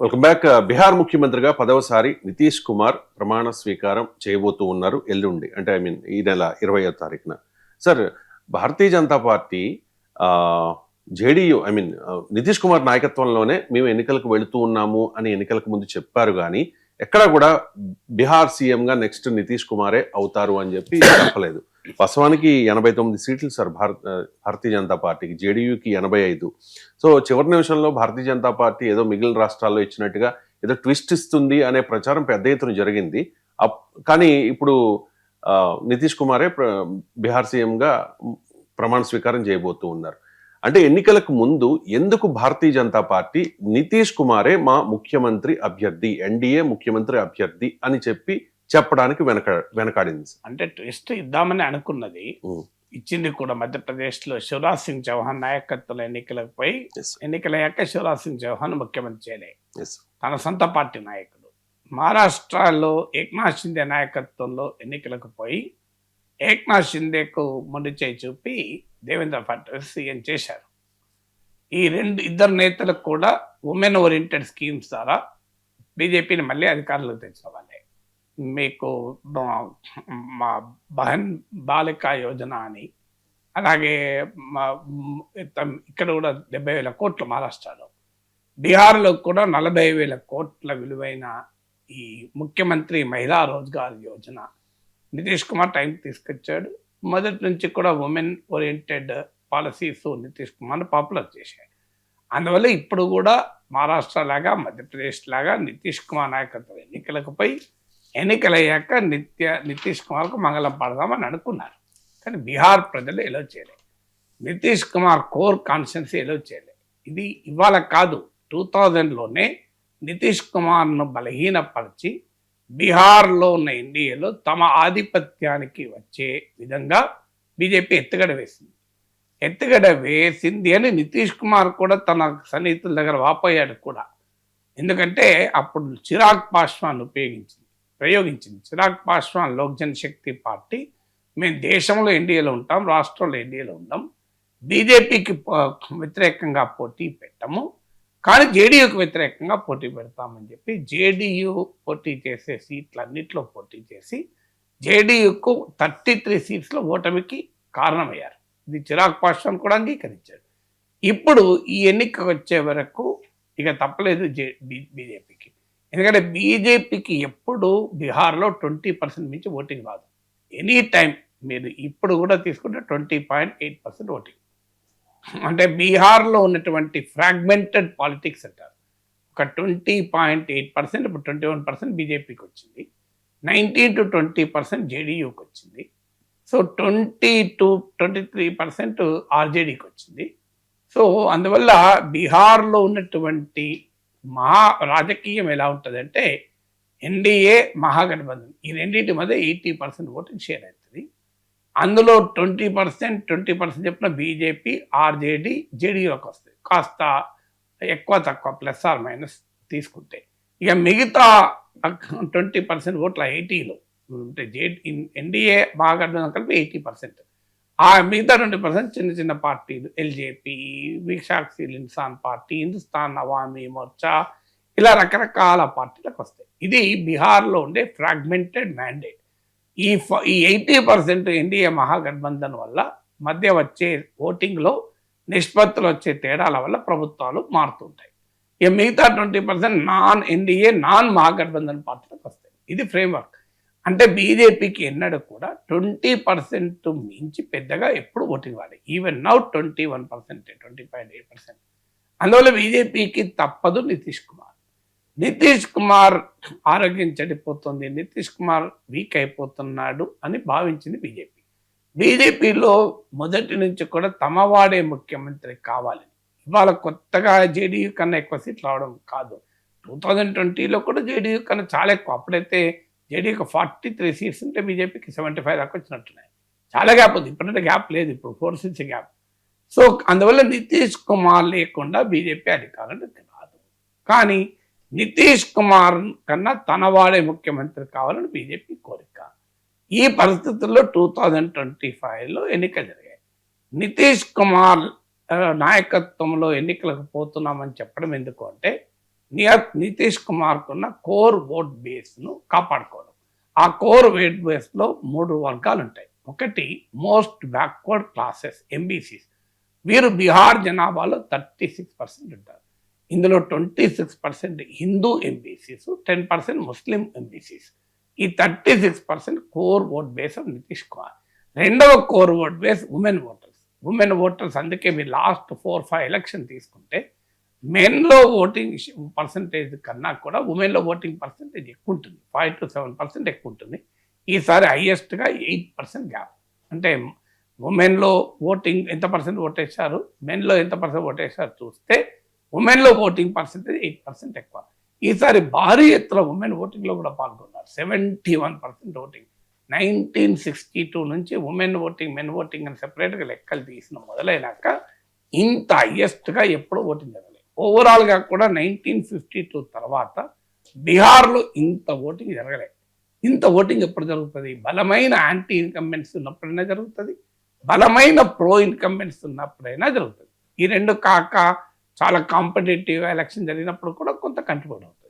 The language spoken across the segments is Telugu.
వెల్కమ్ బ్యాక్ బీహార్ ముఖ్యమంత్రిగా పదవసారి నితీష్ కుమార్ ప్రమాణ స్వీకారం చేయబోతూ ఉన్నారు ఎల్లుండి అంటే ఐ మీన్ ఈ నెల ఇరవయో తారీఖున. Sir Bharatiya Janata Party JDU I mean Nitish Kumar నాయకత్వంలోనే మేము ఎన్నికలకు వెళుతూ ఉన్నాము అని ఎన్నికలకు ముందు చెప్పారు కానీ ఎక్కడా కూడా బీహార్ సీఎంగా నెక్స్ట్ నితీష్ కుమారే అవుతారు అని చెప్పి చెప్పలేదు. వాస్తవానికి ఎనభై తొమ్మిది సీట్లు సార్ భారత భారతీయ జనతా పార్టీకి జేడీయూకి ఎనభై ఐదు. సో చివరి నిమిషంలో భారతీయ జనతా పార్టీ ఏదో మిగిలిన రాష్ట్రాల్లో ఇచ్చినట్టుగా ఏదో ట్విస్ట్ ఇస్తుంది అనే ప్రచారం పెద్ద ఎత్తున జరిగింది. అప్- కానీ ఇప్పుడు నితీష్ కుమారే బీహార్ సీఎంగా ప్రమాణ స్వీకారం చేయబోతూ ఉన్నారు. అంటే ఎన్నికలకు ముందు ఎందుకు భారతీయ జనతా పార్టీ నితీష్ కుమారే మా ముఖ్యమంత్రి అభ్యర్థి ఎన్డీఏ ముఖ్యమంత్రి అభ్యర్థి అని చెప్పి చెప్పడానికి వెనక వెనకాడింది అంటే ట్విస్ట్ ఇద్దామని అనుకున్నది. ఇచ్చింది కూడా మధ్యప్రదేశ్లో శివరాజ్ సింగ్ చౌహాన్ నాయకత్వంలో ఎన్నికలకు పోయి. ఎన్నికలయ్యాక శివరాజ్ సింగ్ చౌహాన్ ముఖ్యమంత్రి చేయలే. తన సొంత పార్టీ నాయకుడు మహారాష్ట్రలో ఏక్నాథ్ షిందే నాయకత్వంలో ఎన్నికలకు పోయి ఏక్నాథ్ షిందేకు మొండి చేయి చూపి దేవేంద్ర ఫడ్నవీస్ సీఎం చేశారు ఈ రెండు ఇద్దరు నేతలకు కూడా ఉమెన్ ఓరియంటెడ్ స్కీమ్స్ ద్వారా బీజేపీని మళ్ళీ అధికారంలోకి తెచ్చిన వాళ్ళే మీకు మా- బహన్ బాలికా యోజన అని. అలాగే మా ఇక్కడ కూడా డెబ్బై వేల కోట్లు మహారాష్ట్రలో. బీహార్లో కూడా నలభై వేల కోట్ల విలువైన ఈ ముఖ్యమంత్రి మహిళా రోజ్గార్ యోజన. నితీష్ కుమార్ టైం తీసుకొచ్చాడు. మొదటి నుంచి కూడా women oriented policies Nitish Kumar popular చేశాడు. అందువల్ల ఇప్పుడు కూడా మహారాష్ట్ర లాగా మధ్యప్రదేశ్ లాగా నితీష్ కుమార్ నాయకత్వం ఎన్నికలకు పోయి ఎన్నికలయ్యాక నిత్య నితీష్ కుమార్కు మంగళం పడదామని అనుకున్నారు. కానీ బీహార్ ప్రజలు ఎలా చేయలేదు నితీష్ కుమార్ కోర్ కాన్స్టిట్యున్సీ ఎలా చేయలేదు ఇది ఇవాళ కాదు టూ థౌజండ్లోనే నితీష్ కుమార్ను బలహీనపరిచి బీహార్లో ఉన్న ఎన్డీఏలో తమ ఆధిపత్యానికి వచ్చే విధంగా బీజేపీ ఎత్తుగడ వేసింది. ఎత్తుగడ వేసింది అని నితీష్ కుమార్ కూడా తన సన్నిహితుల దగ్గర వాపోయాడు కూడా. ఎందుకంటే అప్పుడు చిరాగ్ పాస్వాన్ ఉపయోగించింది. ప్రయోగించింది. చిరాగ్ పాస్వాన్ లోక్ జనశక్తి పార్టీ. మేము దేశంలో ఎన్డీఏలో ఉంటాం రాష్ట్రంలో ఎన్డీఏలో ఉండం బీజేపీకి వ్యతిరేకంగా పోటీ పెట్టము. కానీ జేడీయూకి వ్యతిరేకంగా పోటీ పెడతామని చెప్పి జేడీయూ పోటీ చేసే సీట్లన్నింటిలో పోటీ చేసి జేడీయూకు థర్టీ త్రీ సీట్స్లో ఓటమికి కారణమయ్యారు. ఇది చిరాగ్ పాస్వాన్ కూడా అంగీకరించాడు ఇప్పుడు ఈ ఎన్నిక వచ్చే వరకు ఇక తప్పలేదు జే బీజేపీకి. ఎందుకంటే బీజేపీకి ఎప్పుడు బీహార్లో ట్వంటీ పర్సెంట్ మించి ఓటింగ్ రాదు. ఎనీ టైం మీరు ఇప్పుడు కూడా తీసుకుంటే twenty point eight percent voting. అంటే బీహార్లో ఉన్నటువంటి ఫ్రాగ్మెంటెడ్ పాలిటిక్స్ అంటారు. ఒక ట్వంటీ పాయింట్ ఎయిట్ పర్సెంట్ ఇప్పుడు ట్వంటీ వన్ పర్సెంట్ బీజేపీకి వచ్చింది. నైన్టీన్ టు ట్వంటీ పర్సెంట్ జేడీయూకి వచ్చింది. So twenty to twenty three percent ఆర్జేడీకి వచ్చింది. సో అందువల్ల బీహార్లో ఉన్నటువంటి మహా రాజకీయం ఎలా ఉంటుందంటే ఎన్డీఏ మహాగఠబంధన్ ఈ రెండింటి మధ్య ఎయిటీ పర్సెంట్ ఓటింగ్ షేర్ అవుతుంది. అందులో ట్వంటీ పర్సెంట్ ట్వంటీ పర్సెంట్ చెప్పిన బీజేపీ ఆర్జేడీ జేడీలోకి వస్తాయి. కాస్త ఎక్కువ తక్కువ ప్లస్ ఆర్ మైనస్ తీసుకుంటే. ఇక మిగతా ట్వంటీ పర్సెంట్ ఓట్ల ఎయిటీలో అంటే జే ఎన్డీఏ మహాగఠబంధన్ కలిపి ఎయిటీ పర్సెంట్. ఆ మిగతా ట్వంటీ పర్సెంట్ చిన్న చిన్న పార్టీలు ఎల్జేపీ విశాఖశీల్ ఇన్సాన్ పార్టీ హిందుస్థాన్ అవామీ మోర్చా ఇలా రకరకాల పార్టీలకు వస్తాయి. ఇది బీహార్లో ఉండే ఫ్రాగ్మెంటెడ్ మ్యాండేట్. ఈ ఈ ఎయిటీ పర్సెంట్ ఎన్డీఏ మహాగఠబంధన్ వల్ల మధ్య వచ్చే ఓటింగ్లో నిష్పత్తులు వచ్చే తేడాల వల్ల ప్రభుత్వాలు మారుతుంటాయి. ఇక మిగతా twenty percent non NDA non Mahagathbandhan పార్టీలకు వస్తాయి. ఇది ఫ్రేమ్వర్క్. అంటే బీజేపీకి ఎన్నడూ కూడా ట్వంటీ పర్సెంట్ మించి పెద్దగా ఎప్పుడు ఓటింగ్ రాలేదు even now twenty one percent twenty point eight percent. అందువల్ల బీజేపీకి తప్పదు నితీష్ కుమార్. నితీష్ కుమార్ ఆరోగ్యం చెడిపోతుంది నితీష్ కుమార్ వీక్ అయిపోతున్నాడు అని భావించింది బీజేపీ. బీజేపీలో మొదటి నుంచి కూడా తమ వాడే ముఖ్యమంత్రి కావాలని ఇవాళ కొత్తగా జేడీయూ కన్నా ఎక్కువ సీట్లు రావడం కాదు. టూ థౌజండ్ ట్వంటీలో కూడా జేడీయూ కన్నా చాలా ఎక్కువ. అప్పుడైతే జేడీకి ఫార్టీ త్రీ సీట్స్ ఉంటే బీజేపీకి సెవెంటీ ఫైవ్ దాకా వచ్చినట్టున్నాయి. చాలా గ్యాప్ ఉంది. ఇప్పుడంటే గ్యాప్ లేదు ఇప్పుడు ఫోర్ సీట్స్ గ్యాప్. సో అందువల్ల నితీష్ కుమార్ లేకుండా బీజేపీ అధికారంలోకి రాదు కానీ నితీష్ కుమార్ కన్నా తన వాడే ముఖ్యమంత్రి కావాలని బీజేపీ కోరిక. ఈ పరిస్థితుల్లో టూ థౌజండ్ ట్వంటీ ఫైవ్లో ఎన్నికలు జరిగాయి. నితీష్ కుమార్ నాయకత్వంలో ఎన్నికలకు పోతున్నామని చెప్పడం ఎందుకు అంటే నితీష్ కుమార్కున్న కోర్ ఓట్ బేస్ను కాపాడుకోవడం. ఆ కోర్ ఓట్ బేస్లో మూడు వర్గాలు ఉంటాయి ఒకటి మోస్ట్ బ్యాక్వర్డ్ క్లాసెస్ ఎంబీసీస్. వీరు బీహార్ జనాభాలో థర్టీ సిక్స్ పర్సెంట్ ఉంటారు. ఇందులో twenty six percent Hindu MBCs ten percent Muslim MBCs. ఈ thirty six percent core vote base of Nitish Kumar. రెండవ core vote base women voters. Women voters అందుకే మీరు లాస్ట్ ఫోర్ ఫైవ్ ఎలక్షన్ తీసుకుంటే మెన్లో ఓటింగ్ పర్సంటేజ్ కన్నా కూడా ఉమెన్లో ఓటింగ్ పర్సంటేజ్ ఎక్కువ ఉంటుంది ఫైవ్ టు సెవెన్ పర్సెంట్ ఎక్కువ ఉంటుంది ఈసారి హైయెస్ట్గా ఎయిట్ పర్సెంట్ గ్యాప్ అంటే ఉమెన్లో ఓటింగ్ ఎంత పర్సెంట్ ఓటేశారు మెన్లో ఎంత పర్సెంట్ ఓటేశారు చూస్తే ఉమెన్లో ఓటింగ్ పర్సెంటేజ్ ఎయిట్ పర్సెంట్ ఎక్కువ. ఈసారి భారీ ఎత్తున ఉమెన్ ఓటింగ్లో కూడా పాల్గొన్నారు. Seventy one percent voting nineteen sixty two నుంచి ఉమెన్ ఓటింగ్ మెన్ ఓటింగ్ అని సెపరేట్గా లెక్కలు తీసిన మొదలైనాక ఇంత హయ్యెస్ట్గా ఎప్పుడూ ఓటింగ్ జరగదు ఓవరాల్గా కూడా నైన్టీన్ ఫిఫ్టీ టూ తర్వాత బీహార్లో ఇంత ఓటింగ్ జరగలేదు ఇంత ఓటింగ్ ఎప్పుడు జరుగుతుంది? బలమైన యాంటీ ఇన్కంబెన్స్ ఉన్నప్పుడైనా జరుగుతుంది. బలమైన ప్రో ఇన్కంబెన్స్ ఉన్నప్పుడైనా జరుగుతుంది. ఈ రెండు కాక చాలా కాంపిటేటివ్ ఎలక్షన్ జరిగినప్పుడు కూడా కొంత కంట్రిబ్యూట్ అవుతుంది.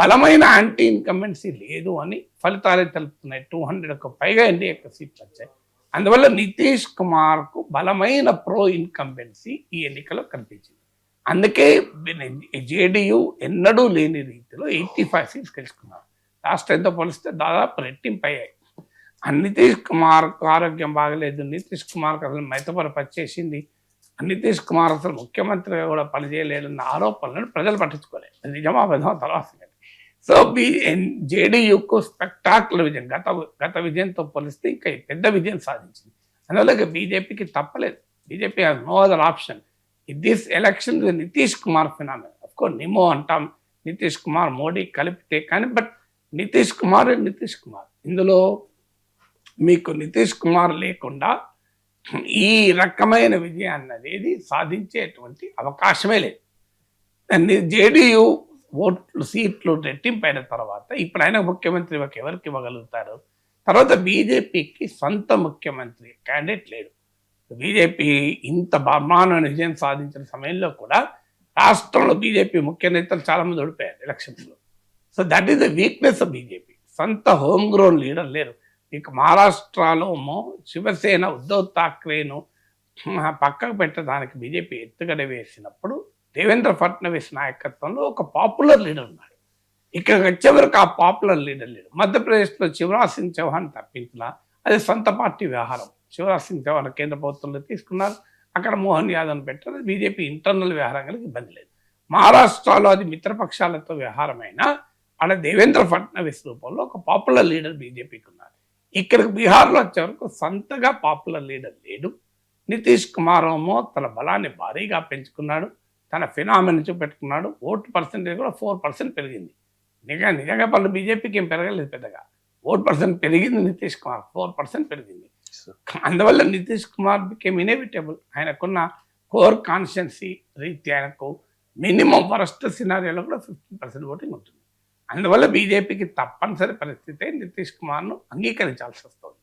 బలమైన యాంటీ ఇన్కంబెన్సీ లేదు అని ఫలితాలే తెలుపుతున్నాయి. టూ హండ్రెడ్కు పైగా ఎన్డీఏకి సీట్లు వచ్చాయి. అందువల్ల నితీష్ కుమార్కు బలమైన ప్రో ఇన్కంబెన్సీ ఈ ఎన్నికలో కనిపించింది. అందుకే జేడీయూ ఎన్నడూ లేని రీతిలో ఎయిటీ ఫైవ్ సీట్స్ గెలుచుకున్నారు. లాస్ట్ ఎంతో పోలిస్తే దాదాపు రెట్టింపు అయ్యాయి. నితీష్ కుమార్కు ఆరోగ్యం బాగలేదు. నితీష్ కుమార్కి అసలు మైతపర పచ్చేసింది నితీష్ కుమార్ అసలు ముఖ్యమంత్రిగా కూడా పనిచేయలేదన్న ఆరోపణలను ప్రజలు పట్టించుకోలేదు. నిజమా అబద్ధమా తర్వాత సో బి జేడీయూకు స్పెక్టాకులర్ విజయం గత గత విజయంతో పోలిస్తే ఇంకా పెద్ద విజయం సాధించింది. అందువల్ల బీజేపీకి తప్పలేదు. BJP has no other option this election Nitish Kumar phenomenon of course NiMo అంటాం నితీష్ కుమార్ మోడీ కలిపితే కానీ బట్ నితీష్ కుమార్ నితీష్ కుమార్ ఇందులో మీకు నితీష్ కుమార్ లేకుండా ఈ రకమైన విజయాన్ని అనేది సాధించేటువంటి అవకాశమే లేదు. దాన్ని జేడీయూ ఓట్లు సీట్లు రెట్టింపైన తర్వాత ఇప్పుడు ఆయన ముఖ్యమంత్రి ఒక ఎవరికి ఇవ్వగలుగుతారు? తర్వాత బీజేపీకి సొంత ముఖ్యమంత్రి క్యాండిడేట్ లేడు. బీజేపీ ఇంత బ్రహ్మాండమైన విజయం సాధించిన సమయంలో కూడా రాష్ట్రంలో బీజేపీ ముఖ్య నేతలు చాలా మంది ఓడిపోయారు ఎలక్షన్స్లో. So that is the weakness of BJP. సొంత హోమ్ గ్రోన్ లీడర్ లేరు. ఇక మహారాష్ట్రలో శివసేన ఉద్ధవ్ ఠాక్రేను పక్కకు పెట్టడానికి బీజేపీ ఎత్తుగడ వేసినప్పుడు దేవేంద్ర ఫడ్నవీస్ నాయకత్వంలో ఒక పాపులర్ లీడర్ ఉన్నాడు. ఇక్కడ వచ్చేవరకు ఆ పాపులర్ లీడర్ లేడు. మధ్యప్రదేశ్లో శివరాజ్ సింగ్ చౌహాన్ తప్పించిన అది సొంత పార్టీ వ్యవహారం. శివరాజ్ సింగ్ చౌహాన్ కేంద్ర ప్రభుత్వంలో తీసుకున్నారు. అక్కడ మోహన్ యాదవ్ పెట్టారు. బీజేపీ ఇంటర్నల్ వ్యవహారాలకు ఇబ్బంది లేదు. మహారాష్ట్రలో అది మిత్రపక్షాలతో వ్యవహారమైన ఆడ దేవేంద్ర ఫడ్నవీస్ రూపంలో ఒక పాపులర్ లీడర్ బీజేపీకి ఉన్నారు ఇక్కడికి బీహార్లో వచ్చే వరకు సొంతగా పాపులర్ లీడర్ లేడు. నితీష్ కుమార్ ఏమో తన బలాన్ని భారీగా పెంచుకున్నాడు. తన ఫినామిని చూపెట్టుకున్నాడు. ఓటు పర్సెంటేజ్ కూడా ఫోర్ పర్సెంట్ పెరిగింది. నిజంగా నిజంగా పనులు బీజేపీకి ఏం పెరగలేదు పెద్దగా. ఓట్ పర్సెంట్ పెరిగింది నితీష్ కుమార్. ఫోర్ పర్సెంట్ పెరిగింది. అందువల్ల నితీష్ కుమార్ బికేమ్ ఇన్ఎవిటబుల్ ఆయనకున్న కోర్ కాన్షియన్సీ రీతి ఆయనకు మినిమం వరస్ట్ సినారియోలో కూడా ఫిఫ్టీన్ పర్సెంట్ ఓటింగ్ ఉంటుంది. అందువల్ల బీజేపీకి తప్పనిసరి పరిస్థితే నితీష్ కుమార్ను అంగీకరించాల్సి వస్తుంది.